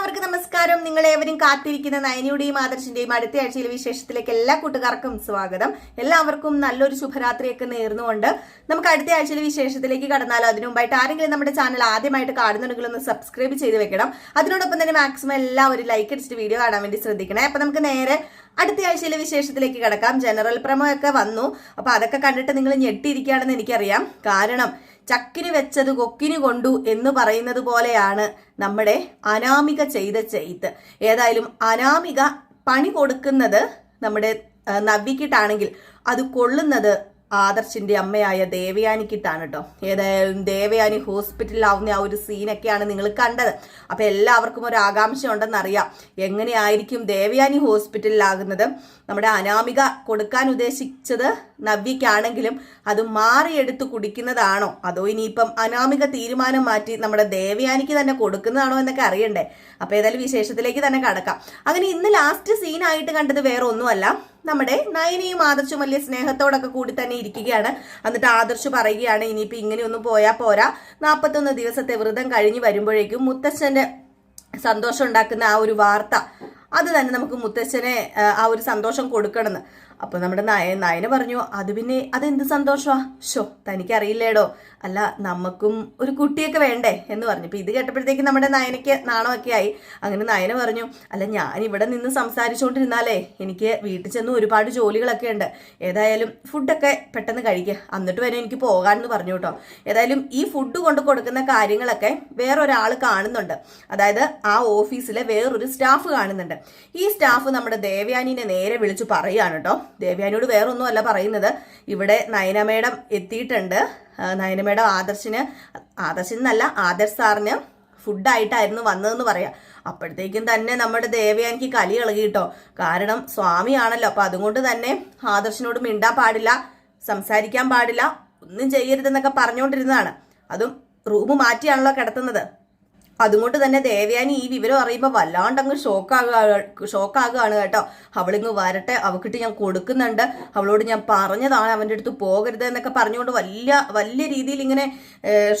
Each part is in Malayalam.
എല്ലാവർക്കും നമസ്കാരം. നിങ്ങൾ ഏവരും കാത്തിരിക്കുന്ന നയനിയുടെയും ആദർശിന്റെയും അടുത്ത ആഴ്ചയിലെ വിശേഷത്തിലേക്ക് എല്ലാ കൂട്ടുകാർക്കും സ്വാഗതം. എല്ലാവർക്കും നല്ലൊരു ശുഭരാത്രിയൊക്കെ നേർന്നുകൊണ്ട് നമുക്ക് അടുത്ത ആഴ്ചയിലെ വിശേഷത്തിലേക്ക് കടന്നാലോ അതിനു മുമ്പായിട്ട് ആരെങ്കിലും നമ്മുടെ ചാനൽ ആദ്യമായിട്ട് കാണുന്നുണ്ടെങ്കിൽ ഒന്ന് സബ്സ്ക്രൈബ് ചെയ്ത് വെക്കണം. അതിനോടൊപ്പം തന്നെ മാക്സിമം എല്ലാവരും ലൈക്ക് അടിച്ചിട്ട് വീഡിയോ കാണാൻ വേണ്ടി ശ്രദ്ധിക്കണം. അപ്പൊ നമുക്ക് നേരെ അടുത്ത ആഴ്ചയിലെ വിശേഷത്തിലേക്ക് കിടക്കാം. ജനറൽ പ്രമോ ഒക്കെ വന്നു. അപ്പൊ അതൊക്കെ കണ്ടിട്ട് നിങ്ങൾ ഞെട്ടിയിരിക്കുകയാണെന്ന് എനിക്കറിയാം. കാരണം ചക്കിന് വെച്ചത് കൊക്കിന് കൊണ്ടു എന്ന് പറയുന്നത് പോലെയാണ് നമ്മുടെ അനാമിക ചെയ്ത ചെയ്ത്. ഏതായാലും അനാമിക പണി കൊടുക്കുന്നത് നമ്മുടെ നവ്വിക്കിട്ടാണെങ്കിൽ അത് കൊള്ളുന്നത് ആദർശിന്റെ അമ്മയായ ദേവയാനിക്കിട്ടാണ് കേട്ടോ ഏതായാലും ദേവയാനി ഹോസ്പിറ്റലിലാവുന്ന ആ ഒരു സീനൊക്കെയാണ് നിങ്ങൾ കണ്ടത്. അപ്പൊ എല്ലാവർക്കും ഒരു ആകാംക്ഷ ഉണ്ടെന്നറിയാം എങ്ങനെയായിരിക്കും ദേവയാനി ഹോസ്പിറ്റലിലാകുന്നത്? നമ്മുടെ അനാമിക കൊടുക്കാൻ ഉദ്ദേശിച്ചത് നവ്യക്കാണെങ്കിലും അത് മാറിയെടുത്ത് കുടിക്കുന്നതാണോ? അതോ ഇനിയിപ്പം അനാമിക തീരുമാനം മാറ്റി നമ്മുടെ ദേവയാനിക്ക് തന്നെ കൊടുക്കുന്നതാണോ എന്നൊക്കെ അറിയണ്ടേ? അപ്പൊ ഏതായാലും വിശേഷത്തിലേക്ക് തന്നെ കടക്കാം. അങ്ങനെ ഇന്ന് ലാസ്റ്റ് സീനായിട്ട് കണ്ടത് വേറെ ഒന്നുമല്ല നമ്മുടെ നയനയും ആദർശും വലിയ സ്നേഹത്തോടൊക്കെ കൂടി തന്നെ ഇരിക്കുകയാണ്. എന്നിട്ട് ആദർശ് പറയുകയാണ് ഇനിയിപ്പോ ഇങ്ങനെയൊന്നും പോയാൽ പോരാ. നാൽപ്പത്തൊന്ന് ദിവസത്തെ വ്രതം കഴിഞ്ഞ് വരുമ്പോഴേക്കും മുത്തച്ഛന്റെ സന്തോഷം ഉണ്ടാക്കുന്ന ആ ഒരു വാർത്ത അത് തന്നെ നമുക്ക് മുത്തച്ഛനെ ആ ഒരു സന്തോഷം കൊടുക്കണമെന്ന്. അപ്പൊ നമ്മുടെ നയ നയന പറഞ്ഞു അത് പിന്നെ അതെന്ത് സന്തോഷമാ ഷോ തനിക്കറിയില്ലേടോ. അല്ല നമുക്കും ഒരു കുട്ടിയൊക്കെ വേണ്ടേ? എന്ന് പറഞ്ഞു. ഇപ്പൊ ഇത് കേട്ടപ്പോഴത്തേക്ക് നമ്മുടെ നയനയ്ക്ക് നാണമൊക്കെ ആയി. അങ്ങനെ നയന പറഞ്ഞു അല്ല ഞാൻ ഇവിടെ നിന്ന് സംസാരിച്ചുകൊണ്ടിരുന്നാലേ എനിക്ക് വീട്ടിൽ ചെന്ന് ഒരുപാട് ജോലികളൊക്കെ ഉണ്ട്. ഏതായാലും ഫുഡൊക്കെ പെട്ടെന്ന് കഴിക്കുക എന്നിട്ട് വരെ എനിക്ക് പോകാമെന്ന് പറഞ്ഞു കേട്ടോ. ഏതായാലും ഈ ഫുഡ് കൊണ്ട് കൊടുക്കുന്ന കാര്യങ്ങളൊക്കെ വേറൊരാൾ കാണുന്നുണ്ട്. അതായത് ആ ഓഫീസിലെ വേറൊരു സ്റ്റാഫ് കാണുന്നുണ്ട്. ഈ സ്റ്റാഫ് നമ്മുടെ ദേവയാനിനെ നേരെ വിളിച്ചു പറയുകയാണ് കേട്ടോ. ദേവയാനിയോട് വേറൊന്നും അല്ല പറയുന്നത്. ഇവിടെ നയന മേഡം എത്തിയിട്ടുണ്ട് നയനമേടം നയന മേഡം ആദർശിന് ആദർശിന് എന്നല്ല ആദർശ് സാറിന് ഫുഡായിട്ടായിരുന്നു വന്നതെന്ന് പറയാം. അപ്പോഴത്തേക്കും തന്നെ നമ്മുടെ ദേവയാനിക്ക് കലി ഇളകിയിട്ടോ കാരണം സ്വാമിയാണല്ലോ അപ്പൊ അതുകൊണ്ട് തന്നെ ആദർശിനോട് മിണ്ടാൻ പാടില്ല സംസാരിക്കാൻ പാടില്ല ഒന്നും ചെയ്യരുതെന്നൊക്കെ പറഞ്ഞുകൊണ്ടിരുന്നതാണ്. അതും റൂം മാറ്റിയാണല്ലോ കിടത്തുന്നത്. അതുകൊണ്ട് തന്നെ ദേവയാനി ഈ വിവരം അറിയുമ്പോൾ വല്ലാണ്ട് അങ്ങ് ഷോക്കാകുക ഷോക്കാകുകയാണ് കേട്ടോ. അവളിങ്ങ് വരട്ടെ അവക്കിട്ട് ഞാൻ കൊടുക്കുന്നുണ്ട്. അവളോട് ഞാൻ പറഞ്ഞതാണ് അവന്റെ അടുത്ത് പോകരുത് എന്നൊക്കെ പറഞ്ഞുകൊണ്ട് വലിയ വലിയ രീതിയിൽ ഇങ്ങനെ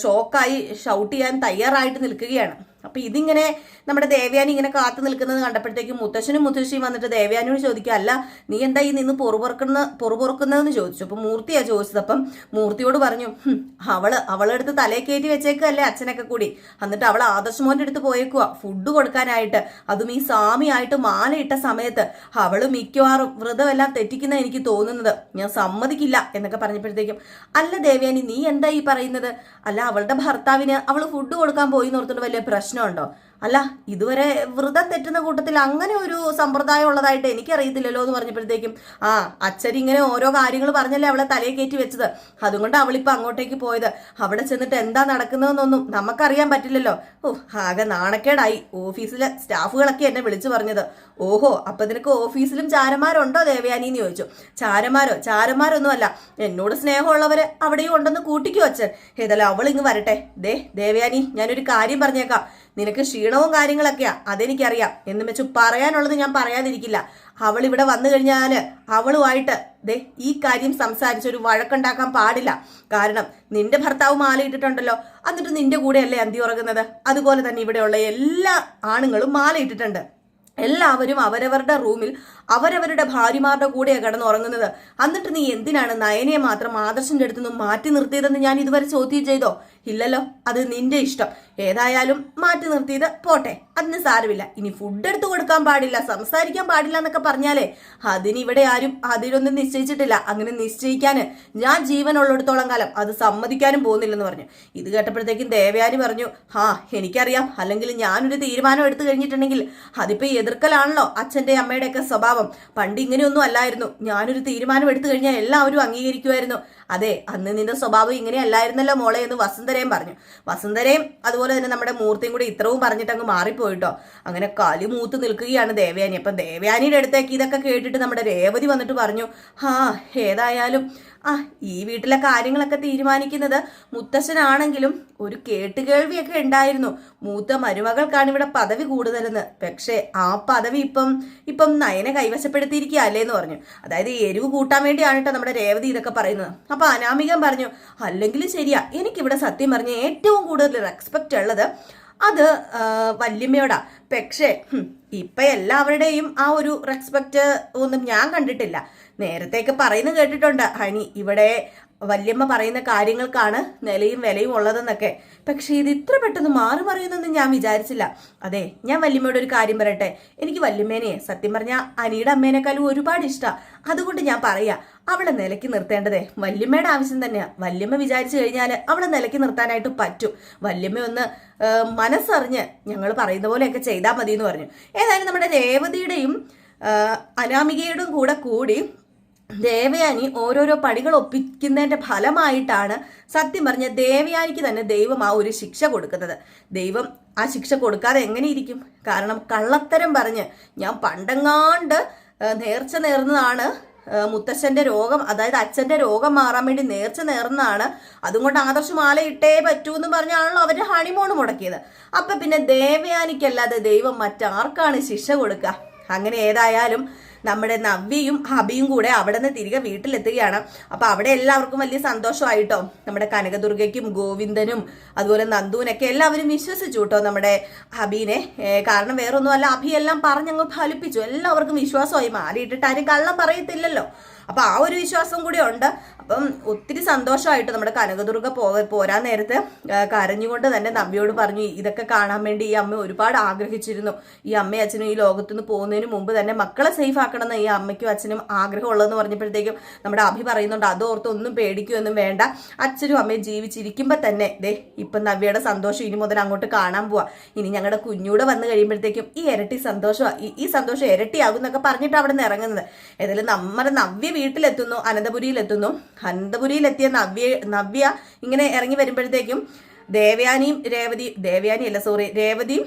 ഷോക്കായി ഷൗട്ട് ചെയ്യാൻ തയ്യാറായിട്ട് നിൽക്കുകയാണ്. അപ്പൊ ഇതിങ്ങനെ നമ്മുടെ ദേവയാനി ഇങ്ങനെ കാത്തു നിൽക്കുന്നത് കണ്ടപ്പോഴത്തേക്കും മുത്തശ്ശനും മുത്തശ്ശിയും വന്നിട്ട് ദേവയാനിയോട് ചോദിക്കുക അല്ല നീ എന്താ ഈ നിന്ന് പൊറുപൊറുക്കുന്ന പൊറുപൊറുക്കുന്നതെന്ന് ചോദിച്ചു. അപ്പൊ മൂർത്തിയാ ചോദിച്ചത്. അപ്പം മൂർത്തിയോട് പറഞ്ഞു "ഹും, അവൾ അവളെടുത്ത് തലയെ കയറ്റി വെച്ചേക്കല്ലേ അച്ഛനൊക്കെ കൂടി. എന്നിട്ട് അവൾ ആദർശമോന്റെ അടുത്ത് പോയേക്കുക ഫുഡ് കൊടുക്കാനായിട്ട്. അതും ഈ സ്വാമിയായിട്ട് മാലയിട്ട സമയത്ത് അവൾ മിക്കവാറും വ്രതമെല്ലാം തെറ്റിക്കുന്ന എനിക്ക് തോന്നുന്നത്. ഞാൻ സമ്മതിക്കില്ല എന്നൊക്കെ പറഞ്ഞപ്പോഴത്തേക്കും അല്ല ദേവയാനി നീ എന്താ ഈ പറയുന്നത്? അല്ല അവളുടെ ഭർത്താവിന് അവൾ ഫുഡ് കൊടുക്കാൻ പോയി എന്ന് എന്നോർത്തിട്ട് വലിയ പ്രശ്നമുണ്ടോ? അല്ല ഇതുവരെ വ്രതം തെറ്റുന്ന കൂട്ടത്തിൽ അങ്ങനെ ഒരു സമ്പ്രദായം ഉള്ളതായിട്ട് എനിക്കറിയത്തില്ലല്ലോ എന്ന് പറഞ്ഞപ്പോഴത്തേക്കും ആ അച്ഛൻ ഇങ്ങനെ ഓരോ കാര്യങ്ങൾ പറഞ്ഞല്ലേ അവളെ തലയെ കയറ്റി വെച്ചത്. അതുകൊണ്ട് അവളിപ്പോൾ അങ്ങോട്ടേക്ക് പോയത്. അവിടെ ചെന്നിട്ട് എന്താ നടക്കുന്നതെന്നൊന്നും നമുക്കറിയാൻ പറ്റില്ലല്ലോ. ഓ ആകെ നാണക്കേടായി. ഓഫീസിലെ സ്റ്റാഫുകളൊക്കെ എന്നെ വിളിച്ചു പറഞ്ഞത്. ഓഹോ അപ്പം നിനക്ക് ഓഫീസിലും ചാരന്മാരുണ്ടോ ദേവയാനി എന്ന് ചോദിച്ചു. ചാരന്മാരോ? ചാരന്മാരൊന്നുമല്ല. എന്നോട് സ്നേഹമുള്ളവർ അവിടെയും ഉണ്ടെന്ന് കൂട്ടിക്കോ അച്ഛൻ. ഏതായാലും അവൾ ഇങ്ങ് വരട്ടെ. ദേ ദേവയാനി ഞാനൊരു കാര്യം പറഞ്ഞേക്കാം. നിനക്ക് ക്ഷീണവും കാര്യങ്ങളൊക്കെയാ അതെനിക്കറിയാം. എന്ന് വെച്ച് പറയാനുള്ളത് ഞാൻ പറയാതിരിക്കില്ല. അവൾ ഇവിടെ വന്നു കഴിഞ്ഞാൽ അവളുമായിട്ട് ദേ ഈ കാര്യം സംസാരിച്ച് ഒരു വഴക്കുണ്ടാക്കാൻ പാടില്ല. കാരണം നിന്റെ ഭർത്താവ് മാലയിട്ടിട്ടുണ്ടല്ലോ എന്നിട്ട് നിന്റെ കൂടെയല്ലേ അന്തി ഉറങ്ങുന്നത്? അതുപോലെ തന്നെ ഇവിടെയുള്ള എല്ലാ ആണുങ്ങളും മാലയിട്ടിട്ടുണ്ട്. എല്ലാവരും അവരവരുടെ റൂമിൽ അവരവരുടെ ഭാര്യമാരുടെ കൂടെയാണ് കിടന്നുറങ്ങുന്നത്. എന്നിട്ട് നീ എന്തിനാണ് നയനയെ മാത്രം ആദർശന്റെ അടുത്ത് നിന്ന് മാറ്റി നിർത്തിയതെന്ന് ഞാൻ ഇതുവരെ ചോദ്യം ചെയ്തോ? ഇല്ലല്ലോ അത് നിന്റെ ഇഷ്ടം. ഏതായാലും മാറ്റി നിർത്തിയത് പോട്ടെ. അതിന് സാരമില്ല. ഇനി ഫുഡ് എടുത്തു കൊടുക്കാൻ പാടില്ല സംസാരിക്കാൻ പാടില്ല എന്നൊക്കെ പറഞ്ഞാലേ അതിനിവിടെ ആരും അതിലൊന്നും നിശ്ചയിച്ചിട്ടില്ല. അങ്ങനെ നിശ്ചയിക്കാൻ ഞാൻ ജീവനുള്ളിടത്തോളം കാലം അത് സമ്മതിക്കാനും പോകുന്നില്ലെന്ന് പറഞ്ഞു. ഇത് കേട്ടപ്പോഴത്തേക്കും ദേവയാനി പറഞ്ഞു ഹാ എനിക്കറിയാം. അല്ലെങ്കിൽ ഞാനൊരു തീരുമാനം എടുത്തു കഴിഞ്ഞിട്ടുണ്ടെങ്കിൽ അതിപ്പോ എതിർക്കലാണല്ലോ അച്ഛന്റെ അമ്മയുടെയൊക്കെ സ്വഭാവം. പണ്ട് ഇങ്ങനെയൊന്നും അല്ലായിരുന്നു. ഞാനൊരു തീരുമാനം എടുത്തു കഴിഞ്ഞാൽ എല്ലാവരും അംഗീകരിക്കുമായിരുന്നു. അതെ അന്ന് നിന്റെ സ്വഭാവം ഇങ്ങനെയല്ലായിരുന്നല്ലോ മോളെ എന്ന് വസുന്ധരയും പറഞ്ഞു. വസുന്ധരയും അതുപോലെ തന്നെ നമ്മുടെ മൂർത്തിയും കൂടി ഇത്രവും പറഞ്ഞിട്ട് അങ്ങ് മാറിപ്പോയിട്ടോ. അങ്ങനെ കലി മൂത്ത് നിൽക്കുകയാണ് ദേവയാനി. അപ്പം ദേവയാനിയുടെ അടുത്തേക്ക് ഇതൊക്കെ കേട്ടിട്ട് നമ്മുടെ രേവതി വന്നിട്ട് പറഞ്ഞു ഹാ ഏതായാലും ആ ഈ വീട്ടിലെ കാര്യങ്ങളൊക്കെ തീരുമാനിക്കുന്നത് മുത്തശ്ശനാണെങ്കിലും ഒരു കേട്ടുകേൾവിയൊക്കെ ഉണ്ടായിരുന്നു. മൂത്ത മരുമകൾക്കാണ് ഇവിടെ പദവി കൂടുതലെന്ന്. പക്ഷേ ആ പദവി ഇപ്പം ഇപ്പം നയനെ കൈവശപ്പെടുത്തിയിരിക്കുക അല്ലേന്ന് പറഞ്ഞു. അതായത് എരിവ് കൂട്ടാൻ വേണ്ടിയാണ് കേട്ടോ നമ്മുടെ രേവതി ഇതൊക്കെ പറയുന്നത്. അപ്പൊ അനാമികം പറഞ്ഞു അല്ലെങ്കിൽ ശരിയാ. എനിക്കിവിടെ സത്യം പറഞ്ഞ ഏറ്റവും കൂടുതൽ റെസ്പെക്റ്റ് ഉള്ളത് അത് വല്യമ്മയോടാ. പക്ഷേ ഇപ്പൊ എല്ലാവരുടെയും ആ ഒരു റെസ്പെക്റ്റ് ഒന്നും ഞാൻ കണ്ടിട്ടില്ല. നേരത്തെയൊക്കെ പറയുന്നത് കേട്ടിട്ടുണ്ട്. ഹണി ഇവിടെ വല്യമ്മ പറയുന്ന കാര്യങ്ങൾക്കാണ് നിലയും വിലയും ഉള്ളതെന്നൊക്കെ. പക്ഷെ ഇത് ഇത്ര പെട്ടെന്ന് മാറി മറിയുന്നൊന്നും ഞാൻ വിചാരിച്ചില്ല. അതെ ഞാൻ വല്യമ്മയോട് ഒരു കാര്യം പറയട്ടെ? എനിക്ക് വല്യമ്മേനെ സത്യം പറഞ്ഞാൽ അനിയുടെ അമ്മേനേക്കാളും ഒരുപാട് ഇഷ്ടം. അതുകൊണ്ട് ഞാൻ പറയാ അവളെ നിലയ്ക്ക് നിർത്തേണ്ടതേ വല്യമ്മയുടെ ആവശ്യം തന്നെയാണ് വല്യമ്മ വിചാരിച്ചു കഴിഞ്ഞാൽ അവളെ നിലയ്ക്ക് നിർത്താനായിട്ട് പറ്റും. വല്യമ്മ ഒന്ന് മനസ്സറിഞ്ഞ് ഞങ്ങൾ പറയുന്ന പോലെയൊക്കെ ചെയ്താൽ മതി എന്ന് പറഞ്ഞു. ഏതായാലും നമ്മുടെ രേവതിയുടെയും അനാമികയുടെയും കൂടെ കൂടി ദേവയാനി ഓരോരോ പടികൾ ഒപ്പിക്കുന്നതിന്റെ ഫലമായിട്ടാണ് സത്യം പറഞ്ഞ ദേവയാനിക്ക് തന്നെ ദൈവം ആ ഒരു ശിക്ഷ കൊടുക്കുന്നത്. ദൈവം ആ ശിക്ഷ കൊടുക്കാതെ എങ്ങനെ ഇരിക്കും? കാരണം കള്ളത്തരം പറഞ്ഞ് ഞാൻ പണ്ടെങ്ങാണ്ട് നേർച്ച നേർന്നതാണ്. മുത്തശ്ശന്റെ രോഗം അതായത് അച്ഛന്റെ രോഗം മാറാൻ വേണ്ടി നേർച്ച നേർന്നതാണ്. അതുകൊണ്ട് ആദർശ മാല ഇട്ടേ പറ്റൂ എന്ന് പറഞ്ഞാണല്ലോ അവരുടെ ഹണിമോൺ മുടക്കിയത്. അപ്പൊ പിന്നെ ദേവയാനിക്കല്ലാതെ ദൈവം മറ്റാർക്കാണ് ശിക്ഷ കൊടുക്കുക? അങ്ങനെ ഏതായാലും നമ്മുടെ നവ്യയും ഹബിയും കൂടെ അവിടെ നിന്ന് തിരികെ വീട്ടിലെത്തുകയാണ്. അപ്പൊ അവിടെ എല്ലാവർക്കും വലിയ സന്തോഷമായിട്ടോ? നമ്മുടെ കനകദുർഗയ്ക്കും ഗോവിന്ദനും അതുപോലെ നന്ദുവിനൊക്കെ എല്ലാവരും വിശ്വസിച്ചു കേട്ടോ നമ്മുടെ ഹബീനെ. കാരണം വേറൊന്നും അല്ല എല്ലാം പറഞ്ഞങ്ങ് ഫലിപ്പിച്ചു. എല്ലാവർക്കും വിശ്വാസമായി. മാറിയിട്ടിട്ട് ആരും കള്ളം പറയത്തില്ലല്ലോ. അപ്പൊ ആ ഒരു വിശ്വാസം കൂടി ഉണ്ട്. അപ്പം ഒത്തിരി സന്തോഷമായിട്ട് നമ്മുടെ കനകദുർഗ പോ പോരാൻ നേരത്ത് കരഞ്ഞുകൊണ്ട് തന്നെ നവ്യോട് പറഞ്ഞു ഇതൊക്കെ കാണാൻ വേണ്ടി ഈ അമ്മ ഒരുപാട് ആഗ്രഹിച്ചിരുന്നു. ഈ അമ്മയും അച്ഛനും ഈ ലോകത്തുനിന്ന് പോകുന്നതിന് മുമ്പ് തന്നെ മക്കളെ സേഫ് ആക്കണമെന്ന് ഈ അമ്മയ്ക്കും അച്ഛനും ആഗ്രഹമുള്ളതെന്ന് പറഞ്ഞപ്പോഴത്തേക്കും നമ്മുടെ അഭി പറയുന്നുണ്ട് അതോർത്ത് ഒന്നും പേടിക്കുകയൊന്നും വേണ്ട. അച്ഛനും അമ്മയും ജീവിച്ചിരിക്കുമ്പോൾ തന്നെ ദേ ഇപ്പം നവ്യയുടെ സന്തോഷം ഇനി മുതൽ അങ്ങോട്ട് കാണാൻ പോവാ. ഇനി ഞങ്ങളുടെ കുഞ്ഞൂടെ വന്നു കഴിയുമ്പോഴത്തേക്കും ഈ ഇരട്ടി സന്തോഷം ഈ സന്തോഷം ഇരട്ടിയാകും എന്നൊക്കെ പറഞ്ഞിട്ട് അവിടെ നിന്ന് ഇറങ്ങുന്നത്. ഏതായാലും നമ്മുടെ നവ്യ വീട്ടിലെത്തുന്നു അനന്തപുരിയിലെത്തുന്നു. അനന്തപുരിയിലെത്തിയ നവ്യ നവ്യ ഇങ്ങനെ ഇറങ്ങി വരുമ്പോഴത്തേക്കും ദേവയാനിയും രേവതി ദേവയാനി അല്ല സോറി രേവതിയും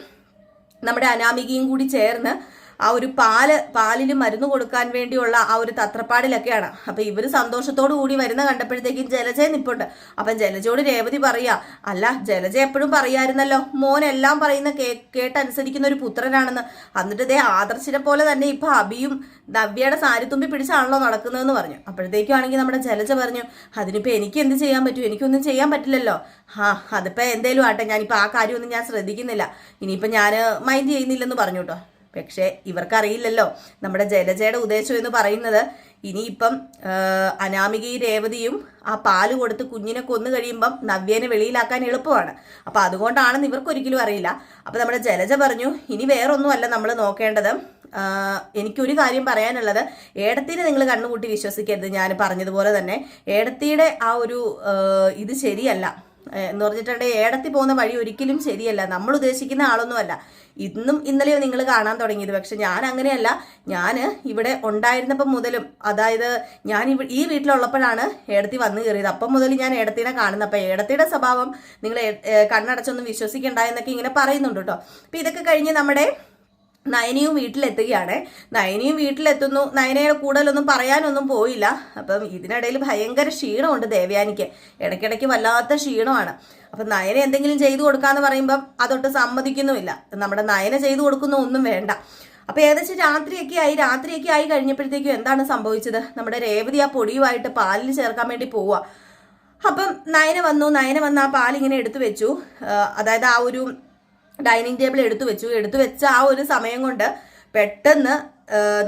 നമ്മുടെ അനാമികയും കൂടി ചേർന്ന് ആ ഒരു പാൽ പാലിന് മരുന്ന് കൊടുക്കാൻ വേണ്ടിയുള്ള ആ ഒരു തത്രപ്പാടിലൊക്കെയാണ്. അപ്പൊ ഇവർ സന്തോഷത്തോടു കൂടി വരുന്ന കണ്ടപ്പോഴത്തേക്കും ജലജ നിപ്പുണ്ട്. അപ്പം ജലജയോട് രേവതി പറയാ അല്ല ജലജ എപ്പോഴും പറയായിരുന്നല്ലോ. മോൻ എല്ലാം പറയുന്ന കേ കേട്ടനുസരിക്കുന്ന ഒരു പുത്രനാണെന്ന്. എന്നിട്ട് ദേ ആദർശിനെ പോലെ തന്നെ ഇപ്പൊ അബിയും നവ്യയുടെ സാരിത്തുമ്പി പിടിച്ചാണല്ലോ നടക്കുന്നതെന്ന് പറഞ്ഞു. അപ്പോഴത്തേക്കും ആണെങ്കിൽ നമ്മുടെ ജലജ പറഞ്ഞു അതിനിപ്പോ എനിക്ക് എന്ത് ചെയ്യാൻ പറ്റും? എനിക്കൊന്നും ചെയ്യാൻ പറ്റില്ലല്ലോ. ആ അതിപ്പോ എന്തേലും ആട്ടെ. ഞാനിപ്പോ ആ കാര്യമൊന്നും ഞാൻ ശ്രദ്ധിക്കുന്നില്ല. ഇനിയിപ്പോ ഞാൻ മൈൻഡ് ചെയ്യുന്നില്ലെന്ന് പറഞ്ഞു കേട്ടോ പക്ഷേ ഇവർക്കറിയില്ലല്ലോ. നമ്മുടെ ജലജയുടെ ഉദ്ദേശം എന്ന് പറയുന്നത് ഇനിയിപ്പം അനാമികയും രേവതിയും ആ പാൽ കൊടുത്ത് കുഞ്ഞിനെ കൊന്നു കഴിയുമ്പം നവ്യേനെ വെളിയിലാക്കാൻ എളുപ്പമാണ്. അപ്പം അതുകൊണ്ടാണെന്ന് ഇവർക്കൊരിക്കലും അറിയില്ല. അപ്പം നമ്മുടെ ജലജ പറഞ്ഞു ഇനി വേറൊന്നുമല്ല നമ്മൾ നോക്കേണ്ടത്. എനിക്കൊരു കാര്യം പറയാനുള്ളത്. ഏടത്തിനെ നിങ്ങൾ കണ്ണുകൂട്ടി വിശ്വസിക്കരുത്. ഞാൻ പറഞ്ഞതുപോലെ തന്നെ ഏടത്തിയുടെ ആ ഒരു ഇത് ശരിയല്ല. എന്ന് പറഞ്ഞിട്ടുണ്ടെങ്കിൽ ഏടത്തി പോകുന്ന വഴി ഒരിക്കലും ശരിയല്ല. നമ്മൾ ഉദ്ദേശിക്കുന്ന ആളൊന്നുമല്ല. ഇന്നും ഇന്നലെയോ നിങ്ങൾ കാണാൻ തുടങ്ങിയത്. പക്ഷെ ഞാൻ അങ്ങനെയല്ല. ഞാൻ ഇവിടെ ഉണ്ടായിരുന്നപ്പം മുതലും അതായത് ഞാൻ ഈ വീട്ടിലുള്ളപ്പോഴാണ് ഏടത്തി വന്നു കയറിയത്. അപ്പം മുതൽ ഞാൻ ഏടത്തിനെ കാണുന്നത്. അപ്പം ഏടത്തിയുടെ സ്വഭാവം നിങ്ങൾ കണ്ണടച്ചൊന്നും വിശ്വസിക്കണ്ട എന്നൊക്കെ ഇങ്ങനെ പറയുന്നുണ്ട് കേട്ടോ. അപ്പം ഇതൊക്കെ കഴിഞ്ഞ് നമ്മുടെ നയനിയും വീട്ടിലെത്തുകയാണ്. നയനിയും വീട്ടിലെത്തുന്നു. നയനയുടെ കൂടുതലൊന്നും പറയാനൊന്നും പോയില്ല. അപ്പം ഇതിനിടയിൽ ഭയങ്കര ക്ഷീണമുണ്ട് ദേവയാനിക്ക്. ഇടയ്ക്കിടയ്ക്ക് വല്ലാത്ത ക്ഷീണമാണ്. അപ്പം നയന എന്തെങ്കിലും ചെയ്തു കൊടുക്കാന്ന് പറയുമ്പം അതൊട്ട് സമ്മതിക്കുന്നുമില്ല. നമ്മുടെ നയന ചെയ്തു കൊടുക്കുന്ന ഒന്നും വേണ്ട. അപ്പൊ ഏകദേശം രാത്രിയൊക്കെ ആയി. രാത്രിയൊക്കെ ആയി കഴിഞ്ഞപ്പോഴത്തേക്കും എന്താണ് സംഭവിച്ചത്? നമ്മുടെ രേവതി ആ പൊടിയുമായിട്ട് പാലിൽ ചേർക്കാൻ വേണ്ടി പോവുക അപ്പം നയന വന്നു. നയന വന്ന് ആ പാലിങ്ങനെ എടുത്തു വെച്ചു. അതായത് ആ ഒരു ഡൈനിങ് ടേബിൾ എടുത്തു വെച്ചു. എടുത്തു വെച്ച ആ ഒരു സമയം കൊണ്ട് പെട്ടെന്ന്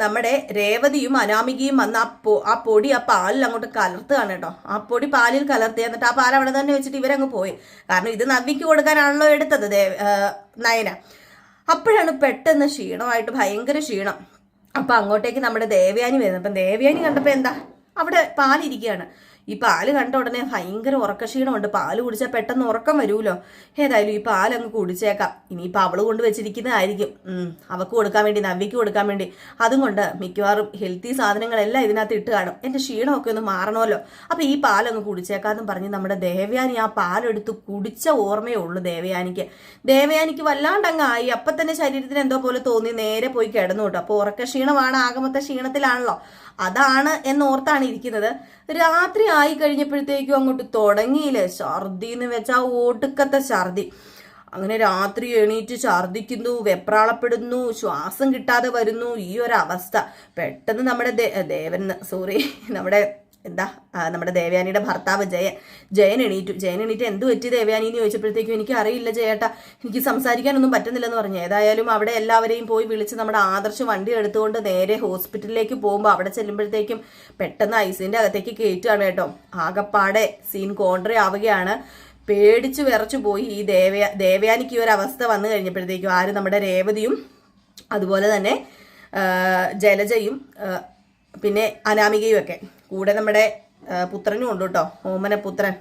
നമ്മുടെ രേവതിയും അനാമികയും വന്ന് ആ പൊ ആ പൊടി ആ പാലിൽ അങ്ങോട്ട് കലർത്തുകയാണ് കേട്ടോ. ആ പൊടി പാലിൽ കലർത്തി എന്നിട്ട് ആ പാൽ അവിടെ തന്നെ വെച്ചിട്ട് ഇവരങ്ങ് പോയി. കാരണം ഇത് നവ്വിക്ക് കൊടുക്കാനാണല്ലോ എടുത്തത് നയന. അപ്പോഴാണ് പെട്ടെന്ന് ക്ഷീണമായിട്ട് ഭയങ്കര ക്ഷീണം. അപ്പം അങ്ങോട്ടേക്ക് നമ്മുടെ ദേവയാനി വരുന്നത് അപ്പം ദേവയാനി കണ്ടപ്പോൾ എന്താ? അവിടെ പാലിരിക്കുകയാണ്. ഈ പാൽ കണ്ട ഉടനെ ഭയങ്കര ഉറക്കക്ഷീണമുണ്ട്. പാൽ കുടിച്ചാൽ പെട്ടെന്ന് ഉറക്കം വരുമല്ലോ. ഏതായാലും ഈ പാലങ്ങ് കുടിച്ചേക്കാം. ഇനിയിപ്പോൾ അവൾ കൊണ്ട് വെച്ചിരിക്കുന്നതായിരിക്കും. അവക്ക് കൊടുക്കാൻ വേണ്ടി നവ്യക്ക് കൊടുക്കാൻ വേണ്ടി. അതും കൊണ്ട് മിക്കവാറും ഹെൽത്തി സാധനങ്ങളെല്ലാം ഇതിനകത്ത് ഇട്ട് കാണും. എന്റെ ക്ഷീണമൊക്കെ ഒന്ന് മാറണമല്ലോ. അപ്പോൾ ഈ പാലങ്ങ് കുടിച്ചേക്കാന്നും പറഞ്ഞ് നമ്മുടെ ദേവയാനി ആ പാലെടുത്ത് കുടിച്ച ഓർമ്മയേ ഉള്ളൂ ദേവയാനിക്ക്. ദേവയാനിക്ക് വല്ലാണ്ടങ്ങ് ആയി അപ്പം തന്നെ ശരീരത്തിന് എന്തോ പോലെ തോന്നി. നേരെ പോയി കിടന്നു കേട്ടോ. അപ്പോൾ ഉറക്ക ക്ഷീണമാണ് ആകമത്തെ ക്ഷീണത്തിലാണല്ലോ. അതാണ് എന്നോർത്താണ് ഇരിക്കുന്നത്. രാത്രി ആയി കഴിഞ്ഞപ്പോഴത്തേക്കും അങ്ങോട്ട് തുടങ്ങിയില്ലേ? ഛർദി എന്ന് വെച്ചാൽ ഓട്ടുക്കത്തെ ഛർദി. അങ്ങനെ രാത്രി എണീറ്റ് ഛർദിക്കുന്നു വെപ്രാളപ്പെടുന്നു ശ്വാസം കിട്ടാതെ വരുന്നു ഈ ഒരു അവസ്ഥ. പെട്ടെന്ന് നമ്മുടെ ദേവൻ സോറി നമ്മുടെ എന്താ നമ്മുടെ ദേവയാനിയുടെ ഭർത്താവ് ജയൻ ജയൻ എണീറ്റു. ജയൻ എണീറ്റ് എന്ത് പറ്റി ദേവയാനി എന്ന് ചോദിച്ചപ്പോഴത്തേക്കും എനിക്ക് അറിയില്ല ജയേട്ടാ എനിക്ക് സംസാരിക്കാനൊന്നും പറ്റുന്നില്ലെന്ന് പറഞ്ഞു. ഏതായാലും അവിടെ എല്ലാവരെയും പോയി വിളിച്ച് നമ്മുടെ ആദർശ് വണ്ടി എടുത്തുകൊണ്ട് നേരെ ഹോസ്പിറ്റലിലേക്ക് പോകുമ്പോൾ അവിടെ ചെല്ലുമ്പോഴത്തേക്കും പെട്ടെന്ന് ഐസിന്റെ അകത്തേക്ക് കയറ്റുകയാണ് കേട്ടോ. ആകപ്പാടെ സീൻ കോൺട്രി ആവുകയാണ്. പേടിച്ചു വിറച്ചു പോയി ഈ ദേവയ ദേവയാനിക്ക് ഈ ഒരു അവസ്ഥ വന്നു കഴിഞ്ഞപ്പോഴത്തേക്കും ആര് നമ്മുടെ രേവതിയും അതുപോലെ തന്നെ ജലജയും പിന്നെ അനാമികയും ഒക്കെ. കൂടെ നമ്മുടെ പുത്രനും ഉണ്ട് കേട്ടോ ഓമനപുത്രൻ.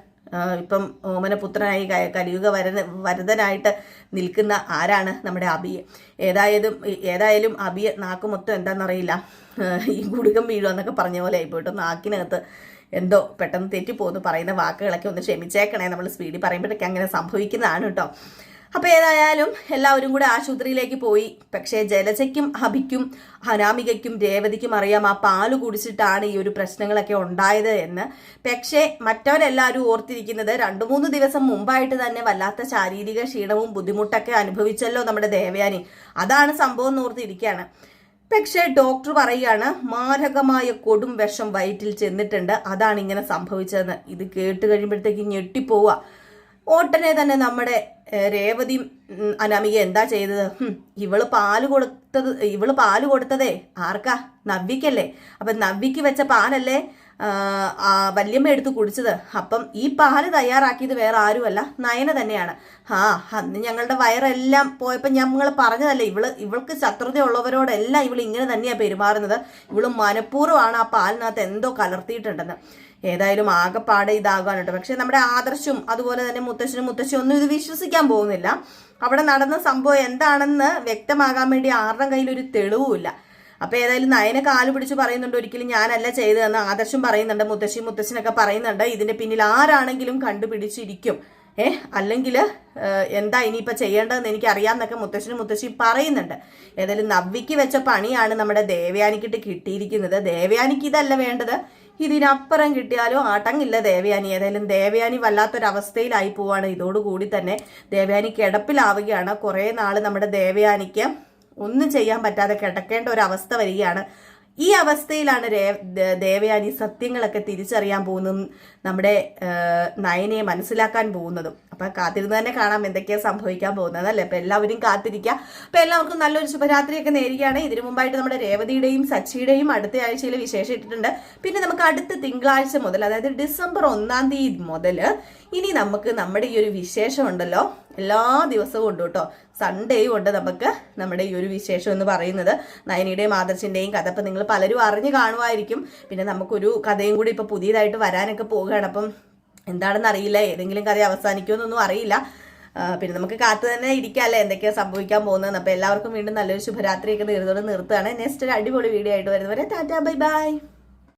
ഇപ്പം ഓമനപുത്രനായി കലിയുഗ വരന വരതനായിട്ട് നിൽക്കുന്ന ആരാണ് നമ്മുടെ അബിയെ? ഏതായാലും ഏതായാലും അബിയെ നാക്ക് മൊത്തം എന്താണെന്നറിയില്ല. ഈ ഗുളികം വീഴുമെന്നൊക്കെ പറഞ്ഞ പോലെ ആയിപ്പോട്ടോ നാക്കിനകത്ത് എന്തോ പെട്ടെന്ന് തെറ്റിപ്പോന്ന് പറയുന്ന വാക്കുകളൊക്കെ ഒന്ന് ക്ഷമിച്ചേക്കണേ. നമ്മൾ സ്പീഡിൽ പറയുമ്പോഴൊക്കെ അങ്ങനെ സംഭവിക്കുന്നതാണ് കേട്ടോ. അപ്പോൾ ഏതായാലും എല്ലാവരും കൂടെ ആശുപത്രിയിലേക്ക് പോയി. പക്ഷേ ജലജയ്ക്കും ഹബിക്കും അനാമികയ്ക്കും രേവതിക്കും അറിയാം ആ പാൽ കുടിച്ചിട്ടാണ് ഈ ഒരു പ്രശ്നങ്ങളൊക്കെ ഉണ്ടായത് എന്ന്. പക്ഷേ മറ്റവരെല്ലാവരും ഓർത്തിരിക്കുന്നത് രണ്ടു മൂന്ന് ദിവസം മുമ്പായിട്ട് തന്നെ വല്ലാത്ത ശാരീരിക ക്ഷീണവും ബുദ്ധിമുട്ടൊക്കെ അനുഭവിച്ചല്ലോ നമ്മുടെ ദേവയാനി. അതാണ് സംഭവം എന്ന് ഓർത്തിരിക്കുകയാണ്. പക്ഷേ ഡോക്ടർ പറയുകയാണ് മാരകമായ കൊടും വിഷം വയറ്റിൽ ചെന്നിട്ടുണ്ട്. അതാണ് ഇങ്ങനെ സംഭവിച്ചതെന്ന്. ഇത് കേട്ട് കഴിയുമ്പോഴത്തേക്ക് ഞെട്ടിപ്പോവുക ഓട്ടനെ തന്നെ നമ്മുടെ ഏഹ്, രേവതിയും അനാമിക എന്താ ചെയ്തത്? ഇവൾ പാൽ കൊടുത്തത് ഇവൾ പാൽ കൊടുത്തതേ. ആർക്കാ? നവ്വിക്കല്ലേ അപ്പൊ നവ്വിക്ക് വെച്ച പാലല്ലേ വല്യമ്മ എടുത്ത് കുടിച്ചത്. അപ്പം ഈ പാൽ തയ്യാറാക്കിയത് വേറെ ആരുമല്ല നയന തന്നെയാണ്. ആ അന്ന് ഞങ്ങളുടെ വയറെല്ലാം പോയപ്പോൾ ഞങ്ങൾ പറഞ്ഞതല്ലേ ഇവൾ ഇവൾക്ക് ശത്രുതയുള്ളവരോടെല്ലാം ഇവൾ ഇങ്ങനെ തന്നെയാണ് പെരുമാറുന്നത്. ഇവൾ മനഃപൂർവമാണ് ആ പാലിനകത്ത് എന്തോ കലർത്തിയിട്ടുണ്ടെന്ന്. ഏതായാലും ആകെപ്പാടെ ഇതാകാൻ കേട്ടോ. പക്ഷെ നമ്മുടെ ആദർശും അതുപോലെ തന്നെ മുത്തശ്ശനും മുത്തശ്ശനും ഒന്നും ഇത് വിശ്വസിക്കാൻ പോകുന്നില്ല. അവിടെ നടന്ന സംഭവം എന്താണെന്ന് വ്യക്തമാകാൻ വേണ്ടി ആരുടെ കയ്യിൽ ഒരു തെളിവുമില്ല അപ്പൊ ഏതായാലും നയനെ കാൽ പിടിച്ച് പറയുന്നുണ്ട് ഒരിക്കലും ഞാനല്ല ചെയ്തതെന്ന് ആദർശം പറയുന്നുണ്ട് മുത്തശ്ശി മുത്തശ്ശനൊക്കെ പറയുന്നുണ്ട്. ഇതിന്റെ പിന്നിൽ ആരാണെങ്കിലും കണ്ടുപിടിച്ചിരിക്കും. ഏ അല്ലെങ്കിൽ എന്താ ഇനിയിപ്പോൾ ചെയ്യേണ്ടതെന്ന് എനിക്ക് അറിയാമെന്നൊക്കെ മുത്തശ്ശനും മുത്തശ്ശി പറയുന്നുണ്ട്. ഏതായാലും നവ്വിക്ക് വെച്ച പണിയാണ് നമ്മുടെ ദേവയാനിക്കിട്ട് കിട്ടിയിരിക്കുന്നത്. ദേവയാനിക്ക് ഇതല്ല വേണ്ടത്. ഇതിനപ്പുറം കിട്ടിയാലും ആട്ടങ്ങില്ല ദേവയാനി. ഏതായാലും ദേവയാനി വല്ലാത്തൊരവസ്ഥയിലായി പോവാണ്. ഇതോടുകൂടി തന്നെ ദേവയാനി കിടപ്പിലാവുകയാണ്. കുറേ നാൾ നമ്മുടെ ദേവയാനിക്ക് ഒന്നും ചെയ്യാൻ പറ്റാതെ കിടക്കേണ്ട ഒരു അവസ്ഥ വരികയാണ്. ഈ അവസ്ഥയിലാണ് ദേവയാനി സത്യങ്ങളൊക്കെ തിരിച്ചറിയാൻ പോകുന്നതും നമ്മുടെ നയനയെ മനസ്സിലാക്കാൻ പോകുന്നതും. അപ്പം കാത്തിരുന്ന് തന്നെ കാണാം എന്തൊക്കെയാ സംഭവിക്കാൻ പോകുന്നത് അല്ലേ? അപ്പം എല്ലാവരും കാത്തിരിക്കുക അപ്പം എല്ലാവർക്കും നല്ലൊരു ശുഭരാത്രിയൊക്കെ നേരിടുകയാണ് ഇതിനു മുമ്പായിട്ട് നമ്മുടെ രേവതിയുടെയും സച്ചിയുടെയും അടുത്ത ആഴ്ചയിൽ വിശേഷം ഇട്ടിട്ടുണ്ട്. പിന്നെ നമുക്ക് അടുത്ത തിങ്കളാഴ്ച മുതൽ അതായത് ഡിസംബർ ഒന്നാം തീയതി മുതൽ ഇനി നമുക്ക് നമ്മുടെ ഈ ഒരു വിശേഷം ഉണ്ടല്ലോ. എല്ലാ ദിവസവും ഉണ്ട് കേട്ടോ. സൺഡേയും ഉണ്ട് നമുക്ക് നമ്മുടെ ഈ ഒരു വിശേഷം എന്ന് പറയുന്നത്. നയനിയുടെയും ആദർശിന്റെയും കഥ. അപ്പം നിങ്ങൾ പലരും അറിഞ്ഞു കാണുമായിരിക്കും. പിന്നെ നമുക്കൊരു കഥയും കൂടി ഇപ്പോൾ പുതിയതായിട്ട് വരാനൊക്കെ പോവുകയാണ്. അപ്പം എന്താണെന്ന് അറിയില്ല. ഏതെങ്കിലും കഥ അവസാനിക്കുമെന്നൊന്നും അറിയില്ല. പിന്നെ നമുക്ക് കാത്തു തന്നെ ഇരിക്കാല്ലേ? എന്തൊക്കെയാണ് സംഭവിക്കാൻ പോകുന്നത് അപ്പോൾ എല്ലാവർക്കും വീണ്ടും നല്ലൊരു ശുഭരാത്രിയൊക്കെ നേരിടുന്നത് നിർത്തുകയാണ്. നെക്സ്റ്റ് ഒരു അടിപൊളി വീഡിയോ ആയിട്ട് വരുന്നവരെ ടാറ്റാ ബൈ ബൈ.